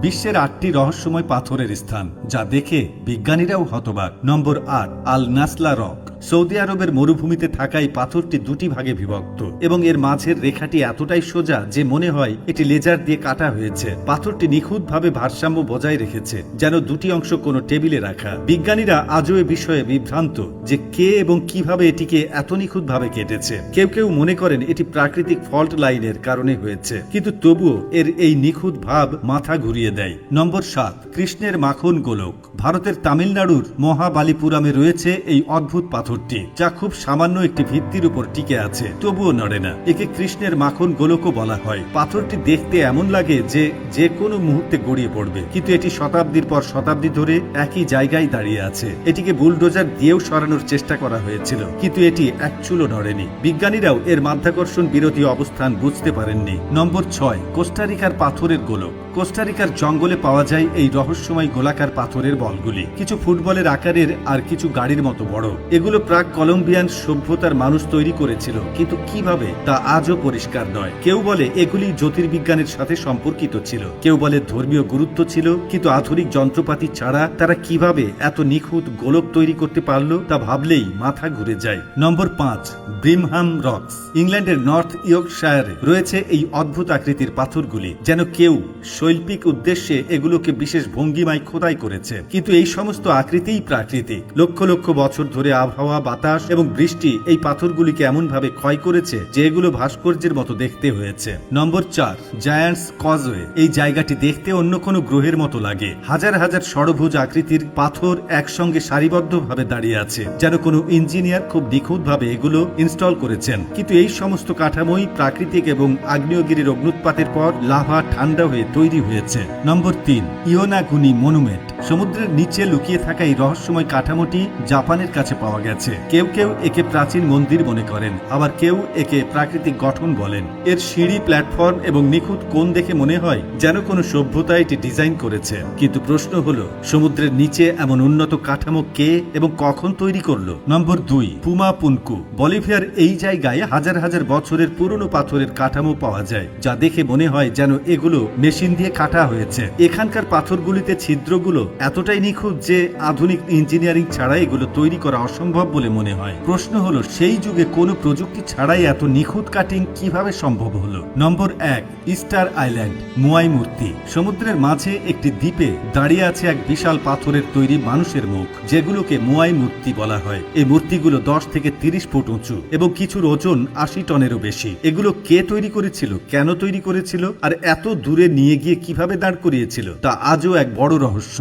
বিশ্বের আটটি রহস্যময় পাথরের স্থান যা দেখে বিজ্ঞানীরাও হতবাক। নম্বর আট আল নাসলা রক সৌদি আরবের মরুভূমিতে থাকা এই পাথরটি দুটি ভাগে বিভক্ত, এবং এর মাঝের রেখাটি এতটাই সোজা যে মনে হয় এটি লেজার দিয়ে কাটা হয়েছে। পাথরটি নিখুঁতভাবে ভারসাম্য বজায় রেখেছে, যেন দুটি অংশ কোনো টেবিলে রাখা। বিজ্ঞানীরা আজও এ বিষয়ে বিভ্রান্ত যে কে এবং কীভাবে এটিকে এত নিখুঁতভাবে কেটেছে। কেউ কেউ মনে করেন এটি প্রাকৃতিক ফল্ট লাইনের কারণে হয়েছে, কিন্তু তবুও এর এই নিখুঁত ভাব মাথা ঘুরিয়ে দেয়। নম্বর সাত, কৃষ্ণের মাখন গোলক। ভারতের তামিলনাড়ুর মহাবালিপুরামে রয়েছে এই অদ্ভুত পাথরটি, যা খুব সামান্য একটি ভিত্তির উপর টিকে আছে, তবুও নড়ে না। একে কৃষ্ণের মাখন গোলকও বলা হয়। পাথরটি দেখতে এমন লাগে যে যে কোনো মুহূর্তে গড়িয়ে পড়বে। কিন্তু এটি শতাব্দীর পর শতাব্দী ধরে একই জায়গায় দাঁড়িয়ে আছে। এটিকে বুলডোজার দিয়েও সরানোর চেষ্টা করা হয়েছিল, কিন্তু এটি এক চুলো নড়েনি। বিজ্ঞানীরাও এর মাধ্যাকর্ষণ বিরোধী অবস্থান বুঝতে পারেননি। নম্বর ছয়, কোস্টারিকার পাথরের গোলক। কোস্টারিকার জঙ্গলে পাওয়া যায় এই রহস্যময় গোলাকার পাথরের বলগুলি। কিছু ফুটবলের আকারের আর কিছু গাড়ির মতো বড়। এগুলো প্রাক কলম্বিয়ান সভ্যতার মানুষ তৈরি করেছিল, কিন্তু কীভাবে তা আজও পরিষ্কার নয়। কেউ বলে এগুলি জ্যোতির্বিজ্ঞানের সাথে সম্পর্কিত ছিল। কেউ বলে ধর্মীয় গুরুত্ব ছিল, কিন্তু আধুনিক যন্ত্রপাতি ছাড়া তারা কীভাবে এত নিখুঁত গোলক তৈরি করতে পারল তা ভাবলেই মাথা ঘুরে যায়। নম্বর পাঁচ, ব্রিমহাম রক্স। ইংল্যান্ডের নর্থ ইয়র্কশায়ারে রয়েছে এই অদ্ভুত আকৃতির পাথরগুলি, যেন কেউ শৈল্পিক উদ্দেশ্যে এগুলোকে বিশেষ ভঙ্গিমায় খোদাই করেছে। কিন্তু এই সমস্ত আকৃতিই প্রাকৃতিক। লক্ষ লক্ষ বছর ধরে আবহাওয়া, বাতাস এবং বৃষ্টি এই পাথরগুলিকে এমনভাবে ক্ষয় করেছে যে এগুলো ভাস্কর্যের মতো দেখতে হয়েছে। নম্বর চার, জায়ান্টস কজওয়ে। এই জায়গাটি দেখতে অন্য কোনো গ্রহের মতো লাগে। হাজার হাজার ষড়ভুজ আকৃতির পাথর একসঙ্গে সারিবদ্ধভাবে দাঁড়িয়ে আছে, যেন কোনো ইঞ্জিনিয়ার খুব নিখুঁতভাবে এগুলো ইনস্টল করেছেন। কিন্তু এই সমস্ত কাঠামোই প্রাকৃতিক এবং আগ্নেয়গিরির অগ্নুৎপাতের পর লাভা ঠান্ডা হয়ে তৈরি হয়েছে। নম্বর তিন, ইওনাগুনি মনুমেন্ট। সমুদ্রের নিচে লুকিয়ে থাকা এই রহস্যময় কাঠামোটি জাপানের কাছে পাওয়া গেছে। কেউ কেউ একে প্রাচীন মন্দির মনে করেন, আবার কেউ একে প্রাকৃতিক গঠন বলেন। এর সিঁড়ি, প্ল্যাটফর্ম এবং নিখুঁত কোণ দেখে মনে হয় যেন কোনো সভ্যতা এটি ডিজাইন করেছে। কিন্তু প্রশ্ন হলো, সমুদ্রের নিচে এমন উন্নত কাঠামো কে এবং কখন তৈরি করল? নম্বর দুই পুমা পুনকু বলিভিয়ার এই জায়গায় হাজার হাজার বছরের পুরনো পাথরের কাঠামো পাওয়া যায়, যা দেখে মনে হয় যেন এগুলো মেশিন দিয়ে কাটা হয়েছে। এখানকার পাথরগুলিতে ছিদ্রগুলো এতটাই নিখুঁত যে আধুনিক ইঞ্জিনিয়ারিং ছাড়া এগুলো তৈরি করা অসম্ভব বলে মনে হয়। প্রশ্ন হলো, সেই যুগে কোনো প্রযুক্তি ছাড়াই এত নিখুঁত কাটিং কীভাবে সম্ভব হলো? নম্বর এক ইস্টার আইল্যান্ড, মুয়াই মূর্তি। সমুদ্রের মাঝে একটি দ্বীপে দাঁড়িয়ে আছে এক বিশাল পাথরের তৈরি মানুষের মুখ, যেগুলোকে মুয়াই মূর্তি বলা হয়। এই মূর্তিগুলো দশ থেকে তিরিশ ফুট উঁচু এবং কিছুর ওজন আশি টনেরও বেশি। এগুলো কে তৈরি করেছিল, কেন তৈরি করেছিল, আর এত দূরে নিয়ে গিয়ে কীভাবে দাঁড় করিয়েছিল তা আজও এক বড় রহস্য।